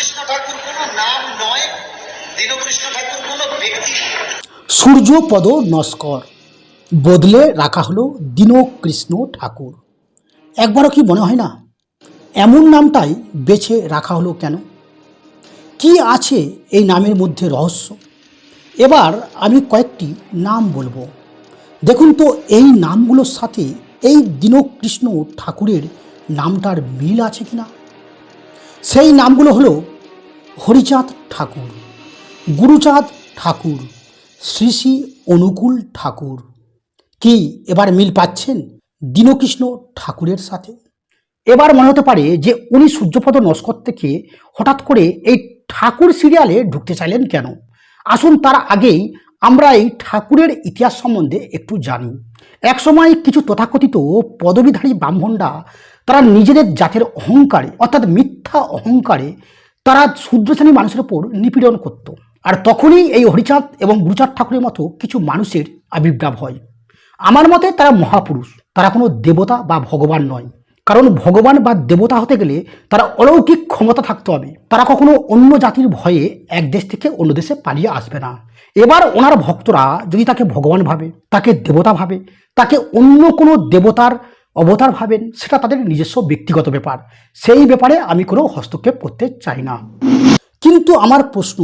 দীনকৃষ্ণ ঠাকুর কোনো নাম নয়, দীনকৃষ্ণ ঠাকুর কোনো ব্যক্তি। সূর্যপদ নস্কর, বদলে রাখা হলো দীনকৃষ্ণ ঠাকুর। একবারও কি মনে হয় না? এমন নামটাই বেছে রাখা হলো কেন? কি আছে এই নামের মধ্যে রহস্য? এবার আমি কয়েকটি নাম বলব। দেখুন তো, এই নামগুলোর সাথে এই দীনকৃষ্ণ ঠাকুরের নামটার মিল আছে কিনা? সেই নামগুলো হলো হরিচাঁদ ঠাকুর, গুরুচাঁদ ঠাকুর, শ্রী শ্রী অনুকূল ঠাকুর। কি এবার মিল পাচ্ছেন দীনকৃষ্ণ ঠাকুরের সাথে? এবার মনে হতে পারে যে উনি সূর্যপদ নস্কর থেকে হঠাৎ করে এই ঠাকুর সিরিয়ালে ঢুকতে চাইলেন কেন? আসুন তার আগেই আমরা এই ঠাকুরের ইতিহাস সম্বন্ধে একটু জানি। একসময় কিছু তথাকথিত পদবীধারী ব্রাহ্মণরা তারা নিজেদের জাতের অহংকারে, অর্থাৎ মিথ্যা অহংকারে তারা শূদ্র শ্রেণির মানুষের ওপর নিপীড়ন করত। আর তখনই এই হরিচাঁদ এবং গুরুচাঁদ ঠাকুরের মতো কিছু মানুষের আবির্ভাব হয়। আমার মতে তারা মহাপুরুষ। তারা কোনো দেবতা বা ভগবান নয়। কারণ ভগবান বা দেবতা হতে গেলে তারা অলৌকিক ক্ষমতা থাকতে হবে। তারা কখনো অন্য জাতির ভয়ে এক দেশ থেকে অন্য দেশে পালিয়ে আসবে না। এবার ওনার ভক্তরা যদি তাকে ভগবান ভাবে, তাকে দেবতা ভাবে, তাকে অন্য কোনো দেবতার অবতার ভাবেন, সেটা তাদের নিজস্ব ব্যক্তিগত ব্যাপার। সেই ব্যাপারে আমি কোনো হস্তক্ষেপ করতে চাই না। কিন্তু আমার প্রশ্ন,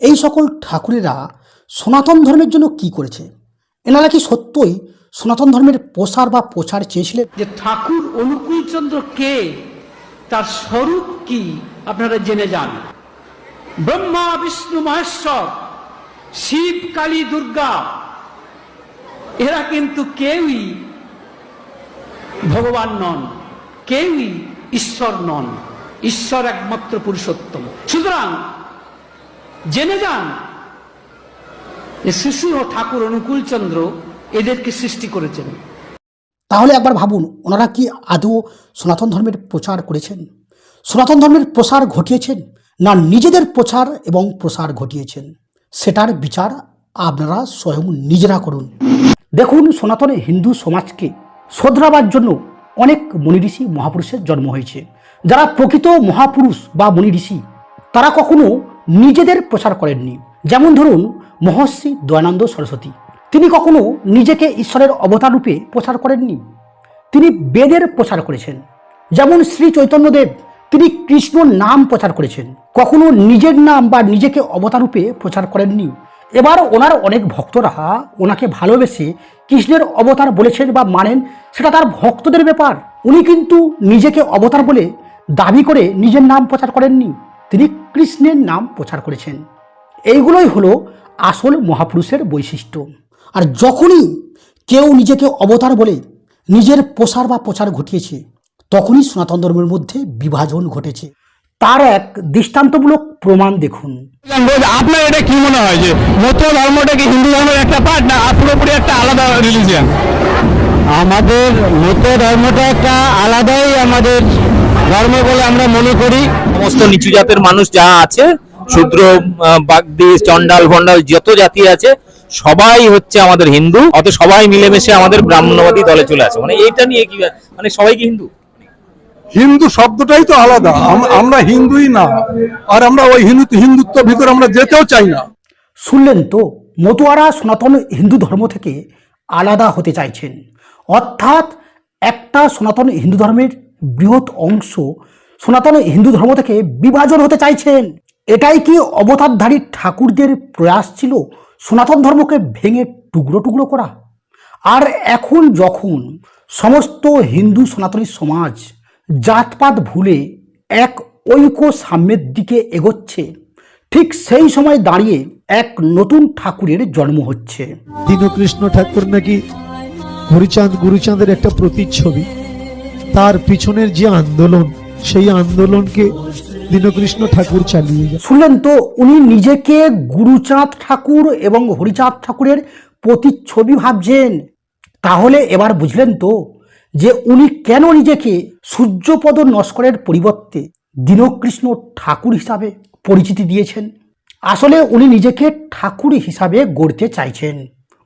এই সকল ঠাকুরেরা সনাতন ধর্মের জন্য কি করেছে? এনারা কি সত্যই সনাতন ধর্মের প্রসার বা প্রচার চেয়েছিলেন? যে ঠাকুর অনুকূলচন্দ্র কে, তার স্বরূপ কি আপনারা জেনে যান। ব্রহ্মা, বিষ্ণু, মহেশ্বর, শিব, কালী, দুর্গা, এরা কিন্তু কেউই ভগবান নন, কেউই ঈশ্বর নন, ঈশ্বর একমাত্র পুরুষোত্তম। সুতরাং জেনে যান শিশু ও ঠাকুর অনুকূলচন্দ্র এদেরকে সৃষ্টি করেছেন। তাহলে একবার ভাবুন, ওনারা কি আদৌ সনাতন ধর্মের প্রচার করেছেন? সনাতন ধর্মের প্রসার ঘটিয়েছেন না নিজেদের প্রচার এবং প্রসার ঘটিয়েছেন? সেটার বিচার আপনারা স্বয়ং নিজেরা করুন। দেখুন, সনাতন হিন্দু সমাজকে শোধরাবার জন্য অনেক মনি ঋষি মহাপুরুষের জন্ম হয়েছে। যারা প্রকৃত মহাপুরুষ বা মনি ঋষি, তারা কখনো নিজেদের প্রচার করেননি। যেমন ধরুন, মহর্ষি দয়ানন্দ সরস্বতী। তিনি কখনো নিজেকে ঈশ্বরের অবতার রূপে প্রচার করেননি। তিনি বেদের প্রচার করেছেন। যেমন শ্রী চৈতন্যদেব, তিনি কৃষ্ণ নাম প্রচার করেছেন। কখনো নিজের নাম বা নিজেকে অবতার রূপে প্রচার করেননি। এবার ওনার অনেক ভক্তরা ওনাকে ভালোবেসে কৃষ্ণের অবতার বলেছেন বা মানেন সেটা তার ভক্তদের ব্যাপার। উনি কিন্তু নিজেকে অবতার বলে দাবি করে নিজের নাম প্রচার করেননি। তিনি কৃষ্ণের নাম প্রচার করেছেন। এইগুলোই হলো আসল মহাপুরুষের বৈশিষ্ট্য। আর যখনই কেউ নিজেকে অবতার বলে নিজের প্রসার বা প্রচার ঘটিয়েছে, তখনই সনাতন ধর্মের মধ্যে বিভাজন ঘটেছে। তার এক দৃষ্টান্তমূলক প্রমাণ দেখুন। আপনার এটা কি মনে হয় যে মতো ধর্মটা কি হিন্দু ধর্মের একটা পার্ট না পুরোপুরি একটা আলাদা রিলিজিয়ান আমাদের মতো ধর্মটা একটা আলাদাই আমাদের ধর্ম বলে আমরা মনে করি। সমস্ত নিচু জাতের মানুষ যা আছে শূদ্র বাগদি চন্ডাল ভন্ডাল যত জাতি আছে সবাই হচ্ছে আমাদের হিন্দু অত সবাই মিলেমিশে আমাদের ব্রাহ্মণবাদী দলে চলে আসে। মানে এইটা নিয়ে কি মানে সবাই কি হিন্দু? হিন্দু শব্দটাই তো আলাদা। আমরা হিন্দুই না। আর আমরা ওই হিন্দু হিন্দুত্ব ভিতরে আমরা যেতেও চাই না। শুনলেন তো মতুয়ারা সনাতন হিন্দু ধর্ম থেকে আলাদা হতে চাইছেন। অর্থাৎ একটা সনাতন হিন্দু ধর্মের বৃহৎ অংশ সনাতন হিন্দু ধর্ম থেকে বিভাজন হতে চাইছেন। এটাই কি অবতারধারী ঠাকুরদের প্রয়াস ছিল সনাতন ধর্মকে ভেঙে টুকরো টুকরো করা? আর এখন যখন সমস্ত হিন্দু সনাতনী সমাজ জাতপাত ভুলে এক ঐক্য সাম্যের দিকে এগোচ্ছে, ঠিক সেই সময় দাঁড়িয়ে এক নতুন ঠাকুরের জন্ম হচ্ছে। দীনকৃষ্ণ ঠাকুর নাকি হরিচাঁদ গুরুচাঁদের একটা প্রতিচ্ছবি। তার পিছনের যে আন্দোলন, সেই আন্দোলনকে দীনকৃষ্ণ ঠাকুর চালিয়ে শুনলেন তো, উনি নিজেকে গুরুচাঁদ ঠাকুর এবং হরিচাঁদ ঠাকুরের প্রতিচ্ছবি ভাবছেন। তাহলে এবার বুঝলেন তো, যে উনি কেন নিজেকে সূর্যপদ নস্করের পরিবর্তে দীনকৃষ্ণ ঠাকুর হিসাবে পরিচিতি দিয়েছেন? আসলে উনি নিজেকে ঠাকুর হিসাবে গড়তে চাইছেন।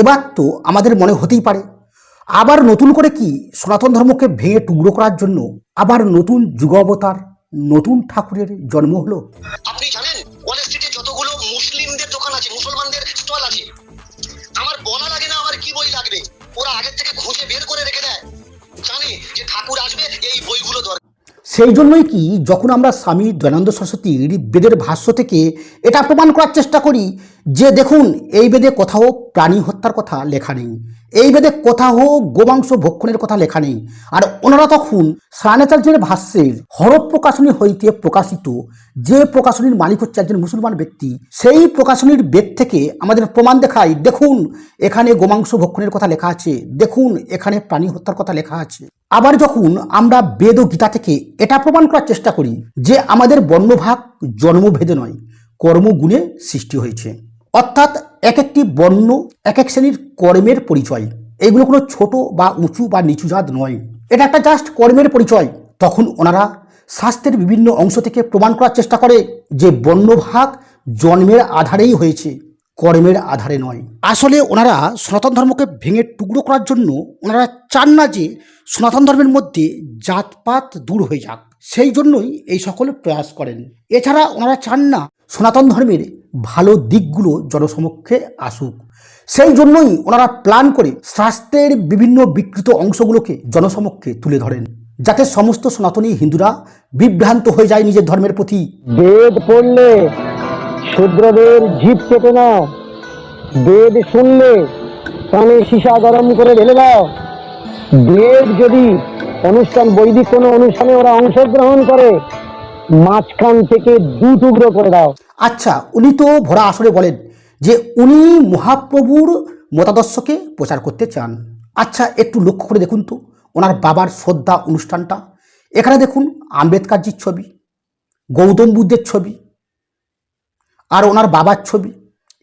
এবার তো আমাদের মনে হতেই পারে। আবার নতুন করে কি সনাতন ধর্মকে ভেঙে টুকরো করার জন্য আবার নতুন যুগ অবতার নতুন ঠাকুরের জন্ম হলো? আপনি জানেন ওয়াল স্ট্রিটে যতগুলো মুসলিমদের দোকান আছে, মুসলমানদের স্টল আছে, আমার বলা লাগে না আমার কি বই লাগবে? ওরা আগের থেকে খুঁজে বের করে রেখে দেয়। জানে যে ঠাকুর আসবে, এই বইগুলো দরকার। সেই জন্যই কি যখন আমরা স্বামী দয়ানন্দ সরস্বতীর বেদের ভাষ্য থেকে এটা প্রমাণ করার চেষ্টা করি যে দেখুন, এই বেদে কোথাও প্রাণী হত্যার কথা লেখা নেই। এই বেদে কোথাও গোমাংস ভক্ষণের কথা লেখা নেই। আর ওনারা তখন সায়নাচার্যের ভাষ্যের হরফ প্রকাশনী হইতে প্রকাশিত যে প্রকাশনীর মালিক হচ্ছে একজন মুসলমান ব্যক্তি, সেই প্রকাশনীর বেদ থেকে আমাদের প্রমাণ দেখায়, দেখুন, এখানে গোমাংস ভক্ষণের কথা লেখা আছে, দেখুন, এখানে প্রাণী হত্যার কথা লেখা আছে। আবার যখন আমরা বেদ ও গীতা থেকে এটা প্রমাণ করার চেষ্টা করি যে আমাদের বর্ণভাগ জন্মভেদে নয়, কর্মগুণে সৃষ্টি হয়েছে। অর্থাৎ এক একটি বর্ণ এক এক শ্রেণির কর্মের পরিচয়। এইগুলো কোনো ছোট বা উঁচু বা নিচু জাত নয়। এটা একটা জাস্ট কর্মের পরিচয়। তখন ওনারা শাস্ত্রের বিভিন্ন অংশ থেকে প্রমাণ করার চেষ্টা করে যে বর্ণভাগ জন্মের আধারেই হয়েছে। কর্মের আধারে নয়। আসলে ওনারা সনাতন ধর্মকে ভেঙে টুকরো করার জন্য ওনারা চান না যে সনাতন ধর্মের মধ্যে জাতপাত দূর হয়ে যাক। সেই জন্যই এই সকল প্রয়াস করেন। এছাড়া ওনারা চান না সনাতন ধর্মের ভালো দিকগুলো জনসমক্ষে আসুক। সেই জন্যই ওনারা প্ল্যান করে শাস্ত্রের বিভিন্ন বিকৃত অংশগুলোকে জনসমক্ষে তুলে ধরেন। যাতে সমস্ত সনাতনী হিন্দুরা বিভ্রান্ত হয়ে যায় নিজের ধর্মের প্রতি। বেদ পড়লে শূদ্রদের জিভ চেপে নাও বেদ শুনলে কানে সীসা গরম করে ঢেলে দাও। বেদ যদি অনুষ্ঠান, বৈদিক কোনো অনুষ্ঠানে ওরা অংশগ্রহণ করে, মাঝখান থেকে দু টুকরো করে দাও। আচ্ছা উনি তো ভরা আসরে বলেন যে উনি মহাপ্রভুর মতাদর্শকে প্রচার করতে চান। আচ্ছা একটু লক্ষ্য করে দেখুন তো, ওনার বাবার শ্রদ্ধা অনুষ্ঠানটা। এখানে দেখুন আম্বেদকারজির ছবি, গৌতম বুদ্ধের ছবি আর ওনার বাবার ছবি।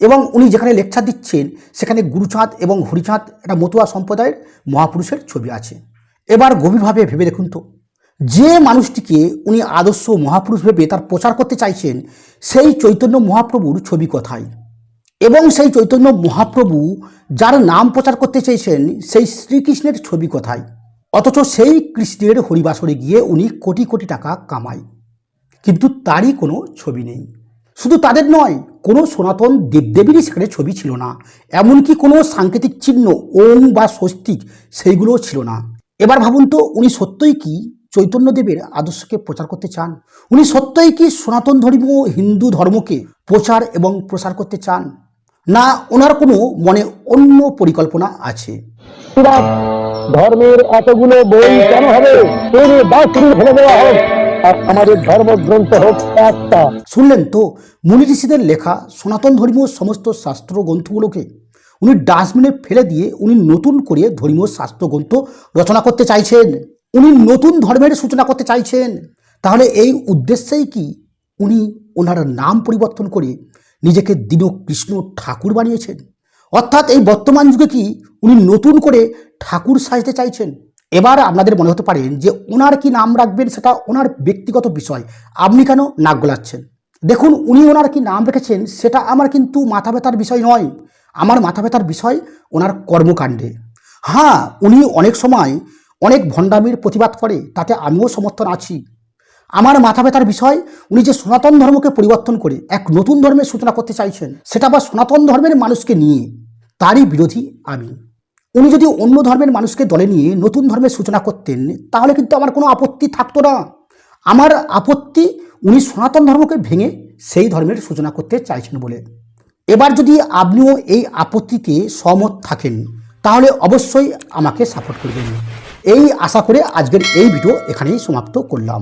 এবং উনি যেখানে লেকচার দিচ্ছেন, সেখানে গুরুচাঁদ এবং হরিচাঁদ একটা মতুয়া সম্প্রদায়ের মহাপুরুষের ছবি আছে। এবার গভীরভাবে ভেবে দেখুন তো, যে মানুষটিকে উনি আদর্শ মহাপুরুষ ভেবে তার প্রচার করতে চাইছেন, সেই চৈতন্য মহাপ্রভুর ছবি কোথায় এবং সেই চৈতন্য মহাপ্রভু যার নাম প্রচার করতে চেয়েছেন, সেই শ্রীকৃষ্ণের ছবি কোথায় অথচ সেই কৃষ্ণের হরিবাসরে গিয়ে উনি কোটি কোটি টাকা কামায়। কিন্তু তারই কোনো ছবি নেই। শুধু তাদের নয়, কোনো সনাতন দেবদেবীরই সেখানে ছবি ছিল না। এমনকি কোনো সাংকেতিক চিহ্ন, ওম বা স্বস্তিক সেইগুলোও ছিল না। এবার ভাবুন তো, উনি সত্যই কি চৈতন্যদেবের আদর্শকে প্রচার করতে চান? উনি সত্যই কি সনাতন ধর্ম হিন্দু ধর্মকে প্রচার এবং প্রসার করতে চান? না, ওনার কোনো মনে অন্য পরিকল্পনা আছে? ধর্মের এতগুলো বই কেন হবে? আর আমাদের ধর্মগ্রন্থ হোক একটা। শুনলেন তো, মুনি ঋষিদের লেখা সনাতন ধর্মীয় সমস্ত শাস্ত্র গ্রন্থগুলোকে? উনি ডাস্টবিনে ফেলে দিয়ে উনি নতুন করে ধর্মীয় শাস্ত্র গ্রন্থ রচনা করতে চাইছেন। উনি নতুন ধর্মের সূচনা করতে চাইছেন। তাহলে এই উদ্দেশ্যেই কি উনি ওনার নাম পরিবর্তন করে নিজেকে দীন কৃষ্ণ ঠাকুর বানিয়েছেন? অর্থাৎ এই বর্তমান যুগে কি উনি নতুন করে ঠাকুর সাজতে চাইছেন? এবার আপনাদের মনে হতে পারেন যে ওনার কি নাম রাখবেন সেটা ওনার ব্যক্তিগত বিষয়। আপনি কেন নাক গলাচ্ছেন? দেখুন, উনি ওনার কি নাম রেখেছেন সেটা আমার কিন্তু মাথা ব্যথার বিষয় নয়। আমার মাথা ব্যথার বিষয় ওনার কর্মকাণ্ডে। হ্যাঁ উনি অনেক সময় অনেক ভণ্ডামির প্রতিবাদ করে, তাতে আমিও সমর্থন আছি। আমার মাথা ব্যথার বিষয়, উনি যে সনাতন ধর্মকে পরিবর্তন করে এক নতুন ধর্মের সূচনা করতে চাইছেন, সেটা আবার সনাতন ধর্মের মানুষকে নিয়ে, তারই বিরোধী আমি। উনি যদি অন্য ধর্মের মানুষকে দলে নিয়ে নতুন ধর্মের সূচনা করতেন, তাহলে কিন্তু আমার কোনো আপত্তি থাকতো না। আমার আপত্তি উনি সনাতন ধর্মকে ভেঙে সেই ধর্মের সূচনা করতে চাইছেন বলে। এবার যদি আপনিও এই আপত্তিতে সহমত থাকেন, তাহলে অবশ্যই আমাকে সাপোর্ট করবেন। এই আশা করে আজকের এই ভিডিও এখানেই সমাপ্ত করলাম।